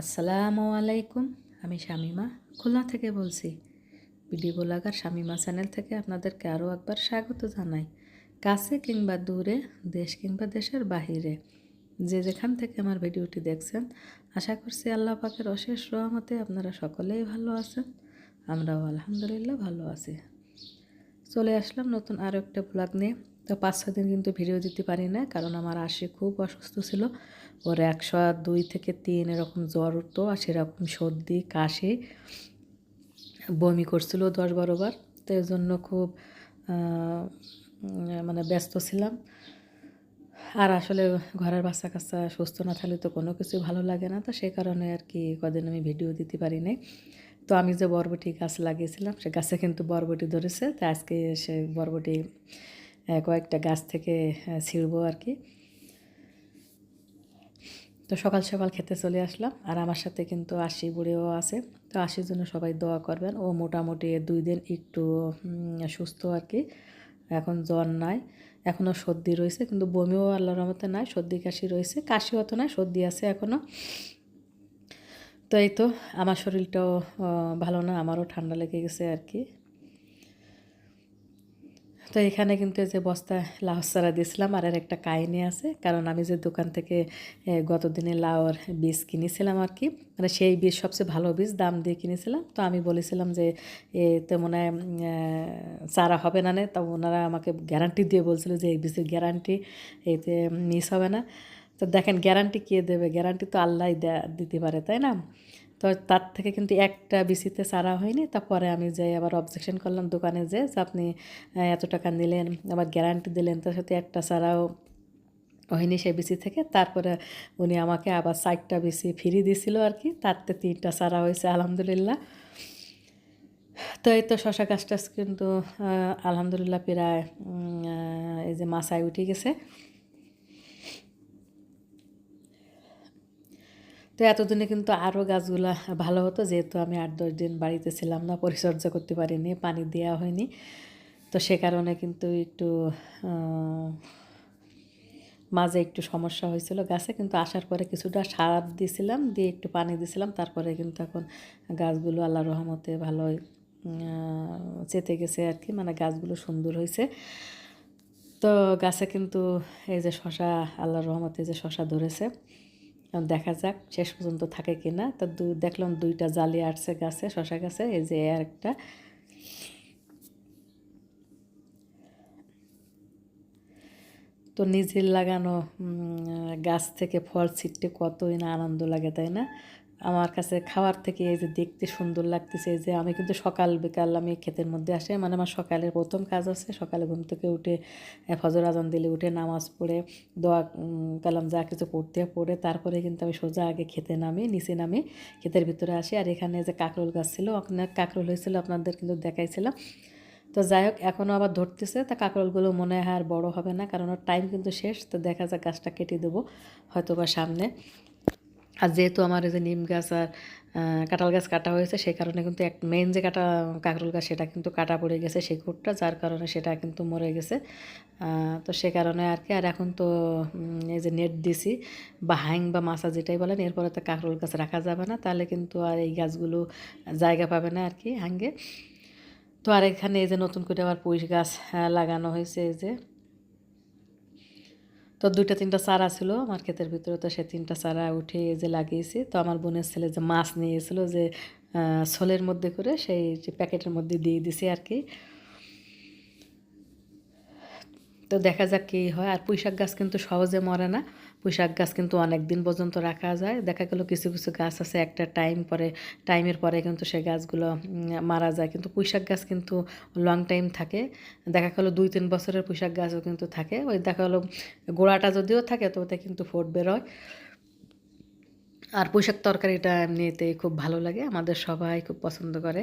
আসসালামু আলাইকুম, আমি শামিমা। খুলনা থেকে বলছি। ভিডিও ব্লগার শামিমা চ্যানেল থেকে আপনাদেরকে আরও একবার স্বাগত জানাই। কাছে কিংবা দূরে, দেশ কিংবা দেশের বাহিরে, যে যেখান থেকে আমার ভিডিওটি দেখছেন, আশা করছি আল্লাহ পাকের অশেষ রহমতে আপনারা সকলেই ভালো আছেন, আমরাও আলহামদুলিল্লাহ ভালো আছি। চলে আসলাম নতুন আরও একটা ব্লগ নিয়ে। তো পাঁচ ছ দিন কিন্তু ভিডিও দিতে পারি না, কারণ আমার আশি খুব অসুস্থ ছিল। ওর একশো দুই থেকে তিন এরকম জ্বর উঠতো আর সেরকম সর্দি, কাশি, বমি করছিল দশ বারোবার তো এই জন্য খুব মানে ব্যস্ত ছিলাম। আর আসলে ঘরের বাচ্চা কাচ্চা সুস্থ না থাকলে তো কোনো কিছু ভালো লাগে না। তো সেই কারণে আর কি কদিন আমি ভিডিও দিতে পারি নাই। তো আমি যে বরবটি গাছ লাগিয়েছিলাম, সে গাছে কিন্তু বরবটি ধরেছে। তো আজকে সে বরবটি কয়েকটা গাছ থেকে ছিঁড়বো আর কি তো সকাল সকাল খেতে চলে আসলাম। আর আমার সাথে কিন্তু আশি বুড়িও আছে। তো আশির জন্য সবাই দোয়া করবেন। ও মোটামুটি দুই দিন একটু সুস্থ আর কি এখন জ্বর নাই। এখনও সর্দি রয়েছে, কিন্তু বমিও আল্লাহর রহমতে নাই। সর্দি কাশি রয়েছে। কাশি অত নাই, সর্দি আছে এখনও তো এই তো, আমার শরীরটাও ভালো না, আমারও ঠান্ডা লেগে গেছে আর কি তো এখানে কিন্তু এই যে বস্তায় লাউ চারা দিয়েছিলাম, আর এর একটা কাহিনি আছে। কারণ আমি যে দোকান থেকে গত দিনে লাউর বীজ কিনেছিলাম আর কি মানে সেই বীজ, সবচেয়ে ভালো বীজ দাম দিয়ে কিনেছিলাম। তো আমি বলেছিলাম যে এতে মনে হয় চারা হবে না নে, তা ওনারা আমাকে গ্যারান্টি দিয়ে বলছিল যে, এই বীজের গ্যারান্টি এতে মিস হবে না। তো দেখেন গ্যারান্টি কে দেবে? গ্যারান্টি তো আল্লাহ দিতে পারে, তাই না? তো তার থেকে কিন্তু একটা বিসিতে সারা হয়নি। তারপরে আমি যে আবার অবজেকশন করলাম দোকানে যে আপনি এত টাকা নিলেন, আবার গ্যারান্টি দিলেন, তার সাথে একটা সারাও হয়নি সেই বিসি থেকে। তারপরে উনি আমাকে আবার চারটা বিসি ফ্রি দিছিল আর কি তারতে তিনটা সারা হয়েছে, আলহামদুলিল্লাহ। তো এই তো শশা গাছটা কিন্তু আলহামদুলিল্লাহ প্রায় এই যে মাছায় উঠে গেছে। তো এতদিনে কিন্তু আরও গাছগুলা ভালো হতো, যেহেতু আমি আট, দশ দিন বাড়িতে ছিলাম না, পরিচর্যা করতে পারিনি, পানি দেওয়া হয়নি। তো সে কারণে কিন্তু একটু মাঝে একটু সমস্যা হয়েছিল গাছে, কিন্তু আসার পরে কিছুটা সার দিয়েছিলাম, দিয়ে একটু পানি দিয়েছিলাম, তারপরে কিন্তু এখন গাছগুলো আল্লাহ রহমতে ভালোই চেতে গেছে আর কি মানে গাছগুলো সুন্দর হয়েছে। তো গাছে কিন্তু এই যে শশা, আল্লাহর রহমতে যে শশা ধরেছে। দেখা যাক শেষ পর্যন্ত থাকে কি না। তো দুই দেখলাম দুইটা জালি আটছে গাছে শশা গাছে, এই যে আর একটা। তো নিজের লাগানো গাছ থেকে ফল ছিটতে কতই না আনন্দ লাগে, তাই না? আমার কাছে খাওয়ার থেকে এই যে দেখতে সুন্দর লাগতেছে যে আমি কিন্তু সকাল বিকাল আমি ক্ষেতের মধ্যে আসে মানে আমার সকালের প্রথম কাজ আছে সকালে ঘুম থেকে উঠে ফজর আজান দিলে উঠে নামাজ পড়ে, দোয়া কালাম যা কিছু পড়তে পড়ে, তারপরে কিন্তু আমি সোজা আগে খেতে নামি, নিচে নামি ক্ষেতের ভিতরে আসি। আর এখানে যে কাকরোল গাছ ছিল ওখানে কাকরোল হয়েছিল আপনাদের কিন্তু দেখাইছিলাম। তো যাই হোক এখনও আবার ধরতেছে, তা কাঁকরোলগুলো মনে হয় আর বড়ো হবে না, কারণ ওর টাইম কিন্তু শেষ, তো দেখা যাক গাছটা কেটে দেবো হয়তো বা সামনে। আর যেহেতু আমার এই যে নিম গাছ আর কাঁঠাল গাছ কাটা হয়েছে, সেই কারণে কিন্তু এক মেন যে কাটা, কাঁকরোল গাছ সেটা কিন্তু কাটা পড়ে গেছে সেই কুটটা যার কারণে সেটা কিন্তু মরে গেছে। তো সে কারণে আর কি, আর এখন তো এই যে নেট দিছি, বা হাইং বা মাছা যেটাই বলেন, এরপরে তো কাঁকরোল গাছ রাখা যাবে না, তাহলে কিন্তু আর এই গাছগুলো জায়গা পাবে না আর কি হাঙ্গে তো আর এখানে এই যে নতুন করে আবার পুঁইশ গাছ লাগানো হয়েছে এই যে। তো দুইটা, তিনটা চারা ছিল আমার ক্ষেতের ভিতরে। তো সে তিনটা চারা উঠে যে লাগিয়েছি। তো আমার বোনের ছেলে যে মাছ নিয়ে এসেছিল যে ছোলের মধ্যে করে সেই যে প্যাকেটের মধ্যে দিয়ে দিছি আর কি। তো দেখা যাক কী হয়। আর পুঁইশাক গাছ কিন্তু সহজে মরে না। পুঁইশাক গাছ কিন্তু অনেক দিন পর্যন্ত রাখা যায়। দেখা গেল কিছু কিছু গাছ আছে একটা টাইম পরে, টাইমের পরে কিন্তু সে গাছগুলো মারা যায়। কিন্তু পুঁইশাক গাছ কিন্তু লং টাইম থাকে। দেখা গেলো দুই, তিন বছরের পুঁইশাক গাছও কিন্তু থাকে। ওই দেখা গেলো গোড়াটা যদিও থাকে তো ওতে কিন্তু ফোট বেরোয়। আর পুঁইশাক তরকারিটা এমনিতে খুব ভালো লাগে, আমাদের সবাই খুব পছন্দ করে।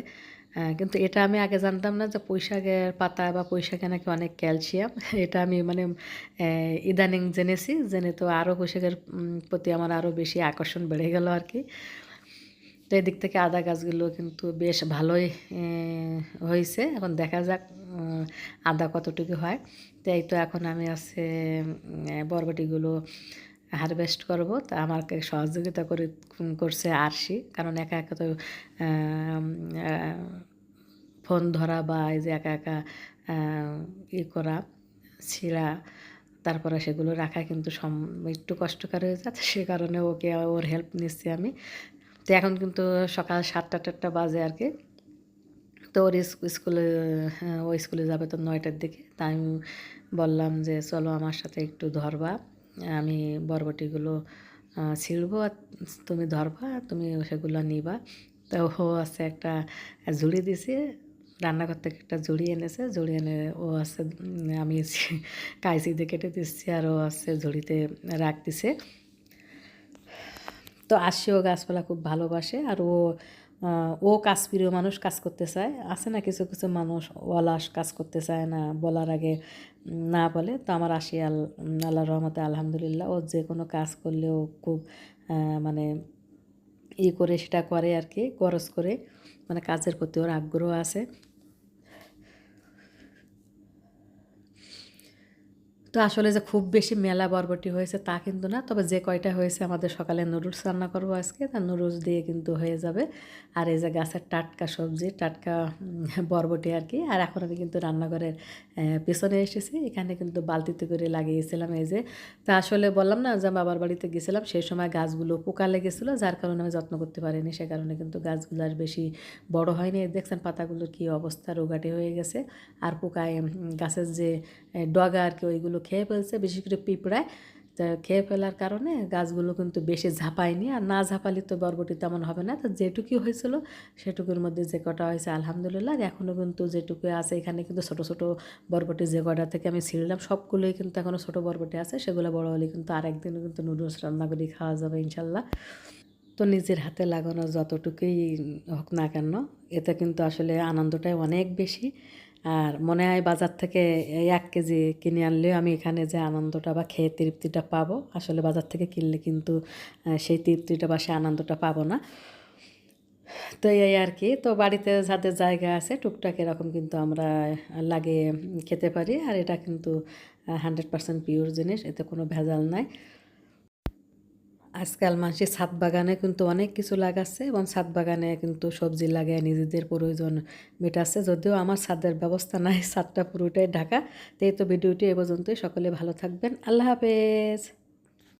কিন্তু এটা আমি আগে জানতাম না যে পুঁইশাকের পাতা বা পুঁইশাকে নাকি অনেক ক্যালসিয়াম। এটা আমি মানে ইদানিং জেনেছি, জেনে তো আরও পুঁইশাকের প্রতি আমার আরও বেশি আকর্ষণ বেড়ে গেল আর কি। তো এদিক থেকে আদা গাছগুলো কিন্তু বেশ ভালোই হয়েছে। এখন দেখা যাক আদা কতটুকু হয়। তো এই তো এখন আমি আছে বরবটিগুলো হারভেস্ট করব তা আমাকে সহযোগিতা করে করছে আরশি। কারণ একা একা তো ফোন ধরা বা এই যে একা একা ই করা ছিঁড়া তারপরে সেগুলো রাখা কিন্তু সম একটু কষ্টকর হয়ে যাচ্ছে সে কারণে ওকে ওর হেল্প নিচ্ছি আমি। তো এখন কিন্তু সকাল সাতটা টাটটা বাজে আর কি। তো ওর স্কুলে হ্যাঁ, ও স্কুলে যাবে তো নয়টার দিকে। তাই আমি বললাম যে চলো আমার সাথে একটু ধরবা। আমি বরবটিগুলো ছিঁড়ব আর তুমি ধরবা, তুমি সেগুলো নিবা। তো ও আছে একটা ঝুড়ি দিছে, রান্নাঘর থেকে একটা ঝুড়ি এনেছে, ঝুড়ি এনে ও আছে আমি কাইসি দিয়ে কেটে দিচ্ছি আর ও আছে ঝুড়িতে রাখতেছে তো আসিও গাছপালা খুব ভালোবাসে আর ও ও কাজ প্রিয় মানুষ কাজ করতে চায়। আছে না কিছু কিছু মানুষ ওলাস কাজ করতে চায় না, বলার আগে না বলে। তো আমার আসি আল আল্লাহ রহমতে আলহামদুলিল্লাহ, ও যে কোনো কাজ করলেও খুব মানে ই করে, সেটা করে আর কি গরজ করে। মানে কাজের প্রতি ওর আগ্রহ আছে। তো আসলে যে খুব বেশি মেলা বরবটি হয়েছে তা কিন্তু না। তবে যে কয়টা হয়েছে আমাদের সকালে নুডলস রান্না করব আজকে, তা নুডলস দিয়ে কিন্তু হয়ে যাবে। আর এই যে গাছের টাটকা সবজি, টাটকা বরবটি আর কি। আর এখন আমি কিন্তু রান্নাঘরের পেছনে এসেছি। এখানে কিন্তু বালতিতে করে লাগিয়েছিলাম এই যে। তা আসলে বললাম না যে বাবার বাড়িতে গেছিলাম, সেই সময় গাছগুলো পোকা লেগেছিলো, যার কারণে আমি যত্ন করতে পারিনি। সে কারণে কিন্তু গাছগুলো আর বেশি বড় হয়নি। দেখছেন পাতাগুলোর কী অবস্থা, রোগাটে হয়ে গেছে। আর পোকায় গাছের যে ডগা আর কি, ওইগুলো খেয়ে ফেলছে, বিশেষ করে পিঁপড়ায়। তা খেয়ে ফেলার কারণে গাছগুলো কিন্তু বেশি ঝাঁপায়নি। আর না ঝাঁপালে তো বরবটি তেমন হবে না। তো যেটুকু হয়েছিল সেটুকুর মধ্যে যে কটা হয়েছে, আলহামদুলিল্লাহ। আর এখনও কিন্তু যেটুকু আছে, এখানে কিন্তু ছোটো ছোটো বরবটি যে কটা থেকে আমি ছিঁড়লাম সবগুলোই কিন্তু এখনও ছোটো বরবটি আছে। সেগুলো বড় হলে কিন্তু আরেকদিন কিন্তু নুডলস রান্না করে খাওয়া যাবে ইনশাল্লাহ। তো নিজের হাতে লাগানো যতটুকুই হোক না কেন, এতে কিন্তু আসলে আনন্দটাই অনেক বেশি। আর মনে হয় বাজার থেকে এক কেজি কিনে আনলেও আমি এখানে যে আনন্দটা বা খেয়ে তৃপ্তিটা পাবো, আসলে বাজার থেকে কিনলে কিন্তু সেই তৃপ্তিটা বা সেই আনন্দটা পাবো না। তো এই আর কি, তো বাড়িতে যাদের জায়গা আছে, টুকটাক এরকম কিন্তু আমরা লাগিয়ে খেতে পারি, আর এটা কিন্তু হান্ড্রেড পার্সেন্ট পিওর জিনিস, এতে কোনো ভেজাল নাই। আজকাল মানুষের ছাদ বাগানে কিন্তু অনেক কিছু লাগাচ্ছে এবং ছাদ বাগানে কিন্তু সবজি লাগায় নিজেদের প্রয়োজন মেটাচ্ছে। যদিও আমার ছাদের ব্যবস্থা নাই, ছাদটা পুরোটাই ঢাকা। তো এই তো ভিডিওটি এ পর্যন্তই। সকলে ভালো থাকবেন। আল্লাহ হাফেজ।